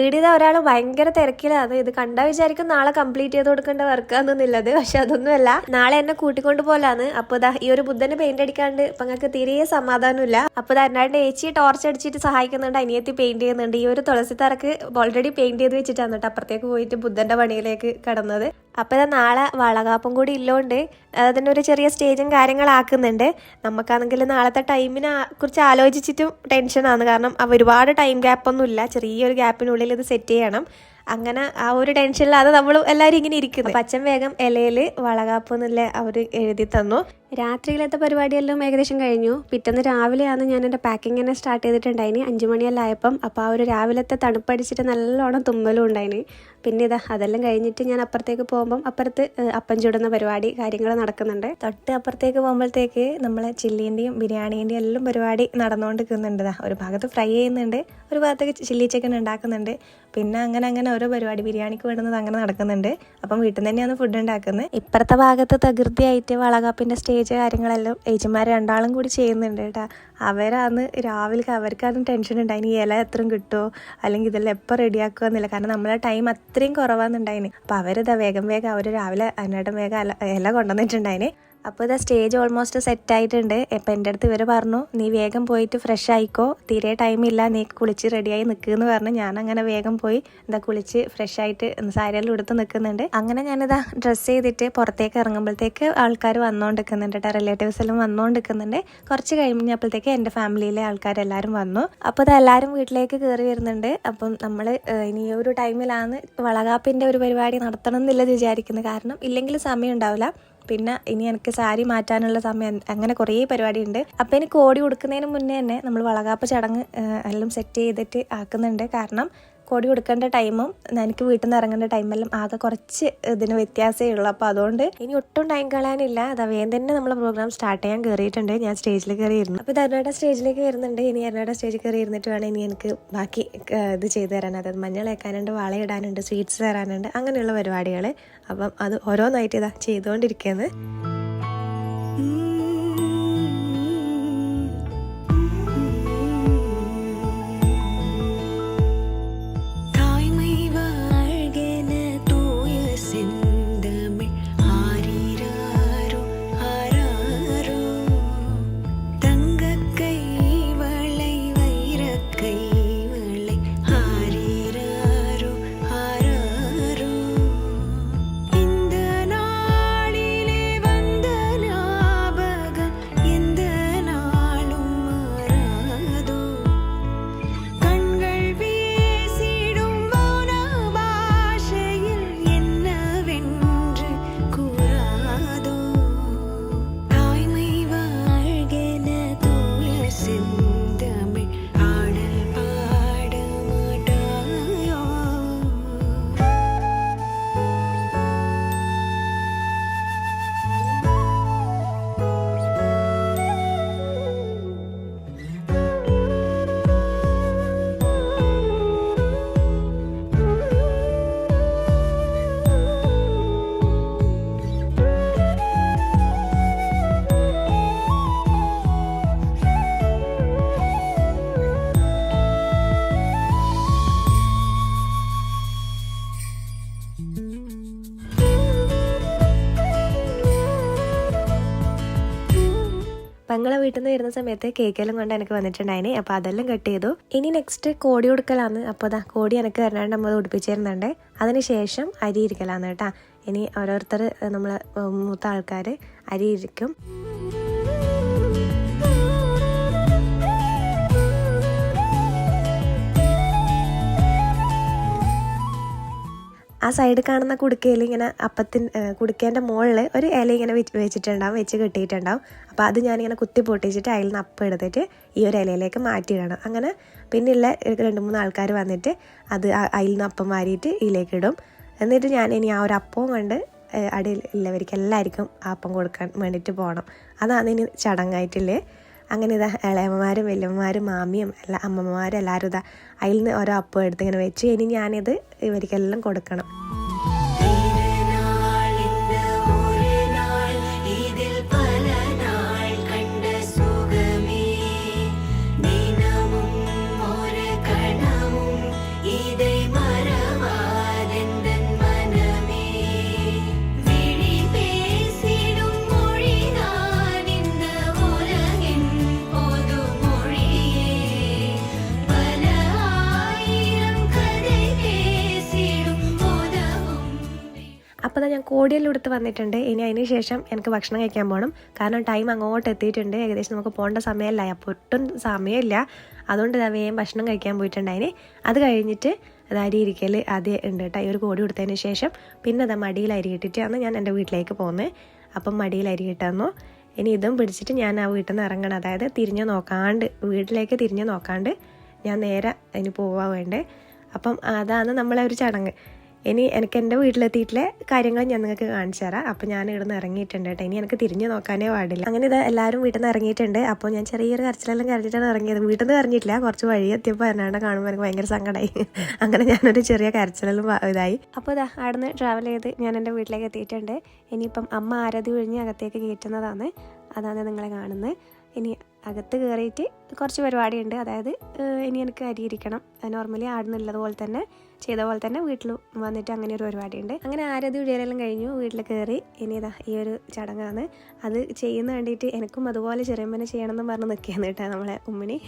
ഈടിത ഒരാൾ ഭയങ്കര തിരക്കിലാണ് ഇത് കണ്ടാ വിചാരിക്കും നാളെ കംപ്ലീറ്റ് ചെയ്ത് കൊടുക്കേണ്ട വർക്കാണെന്നുള്ളത് പക്ഷെ അതൊന്നുമല്ല. നാളെ എന്നെ കൂട്ടിക്കൊണ്ട് പോലാണ്. അപ്പൊ ഇതാ ഈ ഒരു ബുദ്ധനെ പെയിന്റ് അടിക്കാണ്ട് ഇപ്പൊ ഞങ്ങൾക്ക് തീരെ സമാധാനമില്ല. അപ്പൊ തന്നെ ഏച്ചി ടോർച്ച് അടിച്ചിട്ട് സഹായിക്കുന്നുണ്ട്. അനിയത്തി പെയിന്റ് ചെയ്യുന്നുണ്ട്. ഈ ഒരു തുളസി തറക്ക് ഓൾറെഡി പെയിന്റ് ചെയ്ത് വെച്ചിട്ടാണ് കേട്ടോ അപ്പുറത്തേക്ക് പോയിട്ട് ബുദ്ധന്റെ പണിയിലേക്ക് കടന്നത്. അപ്പൊ ഇതാ നാളെ വളകാപ്പം കൂടി ഇല്ലോണ്ട്. അതിന്റെ ഒരു ചെറിയ സ്റ്റേജും കാര്യങ്ങളാക്കുന്നുണ്ട് നമുക്കാണെങ്കിൽ നാളത്തെ ടൈമിനെ കുറിച്ച് ആലോചിച്ചിട്ടും ടെൻഷനാണ് കാരണം ഒരുപാട് ടൈം ഗ്യാപ്പൊന്നും ഇല്ല. ചെറിയൊരു ഗ്യാപ്പിനുള്ളിൽ ഇത് സെറ്റ് ചെയ്യണം. അങ്ങനെ ആ ഒരു ടെൻഷനിലാണ് നമ്മൾ എല്ലാവരും ഇങ്ങനെ ഇരിക്കുന്നു. പച്ചൻ വേഗം ഇലയിൽ വളകാപ്പ് എന്നുള്ള അവർ എഴുതി തന്നു. രാത്രിയിലത്തെ പരിപാടിയെല്ലാം ഏകദേശം കഴിഞ്ഞു. പിറ്റേന്ന് രാവിലെയാണ് ഞാൻ എന്റെ പാക്കിംഗ് തന്നെ സ്റ്റാർട്ട് ചെയ്തിട്ടുണ്ടായിന്. അഞ്ച് മണിയെല്ലാം ആയപ്പം അപ്പോൾ ആ ഒരു രാവിലത്തെ തണുപ്പടിച്ചിട്ട് നല്ലോണം തുമ്മലും ഉണ്ടായിന്. പിന്നെ ഇതാ അതെല്ലാം കഴിഞ്ഞിട്ട് ഞാൻ അപ്പുറത്തേക്ക് പോകുമ്പം അപ്പുറത്ത് അപ്പം ചുടുന്ന പരിപാടി കാര്യങ്ങൾ നടക്കുന്നുണ്ട്. തൊട്ട് അപ്പുറത്തേക്ക് പോകുമ്പോഴത്തേക്ക് നമ്മളെ ചില്ലീന്റെയും ബിരിയാണീന്റെയും എല്ലാം പരിപാടി നടന്നുകൊണ്ടിരിക്കുന്നുണ്ട് ദാ ഒരു ഭാഗത്ത് ഫ്രൈ ചെയ്യുന്നുണ്ട് ഒരു ഭാഗത്തേക്ക് ചില്ലി ചിക്കൻ ഉണ്ടാക്കുന്നുണ്ട്. പിന്നെ അങ്ങനെ അങ്ങനെ ഓരോ പരിപാടി ബിരിയാണിക്ക് വേണ്ടുന്നത് അങ്ങനെ നടക്കുന്നുണ്ട്. അപ്പം വീട്ടിൽ നിന്ന് തന്നെയാണ് ഫുഡ് ഉണ്ടാക്കുന്നത്. ഇപ്പുറത്തെ ഭാഗത്ത് തകൃതിയായിട്ട് വളകാപ്പിന്റെ സ്റ്റേജ് കാര്യങ്ങളെല്ലാം ഏജിമാർ രണ്ടാളും കൂടി ചെയ്യുന്നുണ്ട് കേട്ടോ. അവരാന്ന് രാവിലെ അവർക്കാണ് ടെൻഷൻ ഉണ്ടായിന് ഈ ഇല എത്രയും കിട്ടുമോ അല്ലെങ്കിൽ ഇതെല്ലാം എപ്പോൾ റെഡിയാക്കുക എന്നില്ല. കാരണം നമ്മളെ ടൈം അത്രയും കുറവാന്നുണ്ടായിന്. അപ്പോൾ അവരിതാ വേഗം വേഗം അവർ രാവിലെ അതിനായിട്ട് വേഗം ഇല കൊണ്ടുവന്നിട്ടുണ്ടായിന്. അപ്പോൾ ഇതാ സ്റ്റേജ് ഓൾമോസ്റ്റ് സെറ്റ് ആയിട്ടുണ്ട്. അപ്പോൾ എന്റെ അടുത്ത് ഇവർ പറഞ്ഞു നീ വേഗം പോയിട്ട് ഫ്രഷ് ആയിക്കോ. തീരെ ടൈമില്ല നീ കുളിച്ച് റെഡിയായി നിൽക്കുമെന്ന് പറഞ്ഞു. ഞാൻ അങ്ങനെ വേഗം പോയി എന്താ കുളിച്ച് ഫ്രഷ് ആയിട്ട് സാരിയെല്ലാം എടുത്ത് നിൽക്കുന്നുണ്ട് അങ്ങനെ ഞാനിതാ ഡ്രസ്സ് ചെയ്തിട്ട് പുറത്തേക്ക് ഇറങ്ങുമ്പോഴത്തേക്ക് ആൾക്കാർ വന്നുകൊണ്ടിരിക്കുന്നുണ്ട് കേട്ടോ റിലേറ്റീവ്സ് എല്ലാം വന്നുകൊണ്ടിരിക്കുന്നുണ്ട് കുറച്ച് കഴിഞ്ഞപ്പോഴത്തേക്ക് എന്റെ ഫാമിലിയിലെ ആൾക്കാരെല്ലാവരും വന്നു. അപ്പോൾ എല്ലാവരും വീട്ടിലേക്ക് കയറി വരുന്നുണ്ട്. അപ്പം നമ്മൾ ഇനി ഒരു ടൈമിലാണ് വളകാപ്പിന്റെ ഒരു പരിപാടി നടത്തണം എന്നുള്ളത് വിചാരിക്കുന്നത് കാരണം ഇല്ലെങ്കിൽ സമയം ഉണ്ടാവില്ല. പിന്നെ ഇനി എനിക്ക് സാരി മാറ്റാനുള്ള സമയം അങ്ങനെ കുറേ പരിപാടിയുണ്ട്. അപ്പോൾ എനിക്ക് ഓടി കൊടുക്കുന്നതിന് മുന്നേ തന്നെ നമ്മൾ വളകാപ്പ് ചടങ്ങ് എല്ലാം സെറ്റ് ചെയ്തിട്ട് ആക്കുന്നുണ്ട്. കാരണം കോടി കൊടുക്കേണ്ട ടൈമും എനിക്ക് വീട്ടിൽ നിന്ന് ഇറങ്ങേണ്ട ടൈമെല്ലാം ആകെ കുറച്ച് ഇതിന് വ്യത്യാസമേ ഉള്ളൂ. അപ്പോൾ അതുകൊണ്ട് ഇനി ഒട്ടും ടൈം കളയാനില്ല. അത് വേഗം തന്നെ നമ്മൾ പ്രോഗ്രാം സ്റ്റാർട്ട് ചെയ്യാൻ കയറിയിട്ടുണ്ട് ഞാൻ സ്റ്റേജിൽ കയറി ഇരുന്നു അപ്പോൾ ഇത് അരുണയുടെ സ്റ്റേജിലേക്ക് വരുന്നുണ്ട്. ഇനി അരുണയുടെ സ്റ്റേജിൽ കയറി ഇരുന്നിട്ട് വേണം ഇനി എനിക്ക് ബാക്കി ഇത് ചെയ്തു തരാൻ. അതായത് മഞ്ഞൾ വെക്കാനുണ്ട് വളയിടാനുണ്ട് സ്വീറ്റ്സ് തരാനുണ്ട് അങ്ങനെയുള്ള പരിപാടികൾ അപ്പം അത് ഓരോന്നായിട്ട് ഇതാ ചെയ്തുകൊണ്ടിരിക്കുന്നത് പെങ്ങളെ വീട്ടിൽ നിന്ന് വരുന്ന സമയത്ത് കേക്കെല്ലാം കൊണ്ട് എനിക്ക് വന്നിട്ടുണ്ടായിന്. അപ്പോൾ അതെല്ലാം കട്ട് ചെയ്തു. ഇനി നെക്സ്റ്റ് കോടി കൊടുക്കലാന്ന്. അപ്പോൾ അതാ കോടി എനിക്ക് വരണാണ്ട് നമ്മൾ ഉടുപ്പിച്ച് തരുന്നുണ്ട് അതിനുശേഷം അരി ഇരിക്കലാന്ന് കേട്ടാ. ഇനി ഓരോരുത്തർ നമ്മൾ മൂത്ത ആൾക്കാർ അരി ഇരിക്കും. സൈഡ് കാണുന്ന കുടുക്കയിൽ ഇങ്ങനെ അപ്പത്തിൻ കുടുക്കേന്റെ മുകളിൽ ഒരു ഇല ഇങ്ങനെ വെച്ച് വെച്ചിട്ടുണ്ടാവും വെച്ച് കെട്ടിയിട്ടുണ്ടാവും. അപ്പോൾ അത് ഞാനിങ്ങനെ കുത്തി പൊട്ടിച്ചിട്ട് അതിൽ നിന്ന് അപ്പം എടുത്തിട്ട് ഈ ഒരു ഇലയിലേക്ക് മാറ്റിയിടണം. അങ്ങനെ പിന്നെയുള്ള രണ്ട് മൂന്ന് ആൾക്കാർ വന്നിട്ട് അത് അതിൽ നിന്ന് അപ്പം വാരിയിട്ട് ഇതിലേക്ക് ഇടും. എന്നിട്ട് ഞാൻ ഇനി ആ ഒരു അപ്പവും കൊണ്ട് ഉള്ളവർക്ക് എല്ലാവർക്കും അപ്പം കൊടുക്കാൻ വേണ്ടിയിട്ട് പോകണം അതാണ് ഇനി ചടങ്ങായിട്ടില്ലേ. അങ്ങനെ ഇതാ ഇളയമ്മമാരും വലിയമ്മമാരും മാമിയും എല്ലാ അമ്മമ്മമാരും എല്ലാവരും ഇതാ അതിൽ നിന്ന് ഓരോ അപ്പം എടുത്ത് ഇങ്ങനെ വെച്ച് ഇനി ഞാനിത് ഇവർക്കെല്ലാം കൊടുക്കണം. അപ്പോൾ അതാ ഞാൻ കോടിയെല്ലാം വന്നിട്ടുണ്ട്. ഇനി അതിന് ശേഷം എനിക്ക് ഭക്ഷണം കഴിക്കാൻ പോകണം കാരണം ടൈം അങ്ങോട്ട് എത്തിയിട്ടുണ്ട്. ഏകദേശം നമുക്ക് പോകേണ്ട സമയമല്ല അപ്പോൾ ഒട്ടും സമയമില്ല. അതുകൊണ്ട് ഇതാ വേഗം ഭക്ഷണം കഴിക്കാൻ പോയിട്ടുണ്ടായിന്. അത് കഴിഞ്ഞിട്ട് അത് അരി ഇരിക്കൽ ആദ്യം ഉണ്ട് കേട്ടോ ഈ ഒരു കോടി കൊടുത്തതിന് ശേഷം പിന്നെ അതാ മടിയിൽ അരി ഇട്ടിട്ടാണ് ഞാൻ എന്റെ വീട്ടിലേക്ക് പോകുന്നത്. അപ്പം മടിയിൽ അരി ഇട്ടന്നു ഇനി ഇതും പിടിച്ചിട്ട് ഞാൻ ആ വീട്ടിൽ നിന്ന് ഇറങ്ങണം. അതായത് തിരിഞ്ഞു നോക്കാണ്ട് വീട്ടിലേക്ക് തിരിഞ്ഞു നോക്കാണ്ട് ഞാൻ നേരെ അതിന് പോവാ വേണ്ടേ. അപ്പം അതാണ് നമ്മളെ ഒരു ചടങ്ങ്. ഇനി എനിക്ക് എന്റെ വീട്ടിലെത്തിയിട്ടുള്ള കാര്യങ്ങൾ ഞാൻ നിങ്ങൾക്ക് കാണിച്ചു തരാം. അപ്പോൾ ഞാൻ ഇവിടുന്ന് ഇറങ്ങിയിട്ടുണ്ട് കേട്ടോ. ഇനി എനിക്ക് തിരിഞ്ഞു നോക്കാനേ പാടില്ല. അങ്ങനെ ഇത് എല്ലാവരും വീട്ടിൽ നിന്ന് ഇറങ്ങിയിട്ടുണ്ട്. അപ്പോൾ ഞാൻ ചെറിയൊരു കരച്ചിലെല്ലാം കരഞ്ഞിട്ടാണ് ഇറങ്ങിയത്. വീട്ടിൽ നിന്ന് ഇറങ്ങിയിട്ടില്ല. കുറച്ച് വഴി എത്തിയപ്പോൾ എന്നാണ് കാണുമ്പോൾ എനിക്ക് ഭയങ്കര സങ്കടമായി അങ്ങനെ ഞാനൊരു ചെറിയ കരച്ചിലെല്ലാം ഇതായി. അപ്പോൾ ഇതാ അവിടുന്ന് ട്രാവൽ ചെയ്ത് ഞാൻ എന്റെ വീട്ടിലേക്ക് എത്തിയിട്ടുണ്ട്. ഇനിയിപ്പം അമ്മ ആരതി ഒഴിഞ്ഞ് അകത്തേക്ക് കയറ്റുന്നതാണ്. അതാണ് നിങ്ങളെ കാണുന്നത്. ഇനി അകത്ത് കയറിയിട്ട് കുറച്ച് പരിപാടിയുണ്ട്. അതായത് ഇനി എനിക്ക് അരി ഇരിക്കണം. നോർമലി ആടുന്നുള്ളത് പോലെ തന്നെ ചെയ്ത പോലെ തന്നെ വീട്ടിൽ വന്നിട്ട് അങ്ങനെ ഒരു പരിപാടിയുണ്ട്. അങ്ങനെ ആരതി ഉഴിയലെല്ലാം കഴിഞ്ഞു വീട്ടിൽ കയറി. ഇനി ഇതാ ഈ ഒരു ചടങ്ങാണ്. അത് ചെയ്യുന്ന വേണ്ടിയിട്ട് എനിക്കും അതുപോലെ ചെറിയമ്മനെ ചെയ്യണം എന്ന് പറഞ്ഞ് നിൽക്കുകയാണ് കേട്ടോ നമ്മളെ ഉമ്മിണി.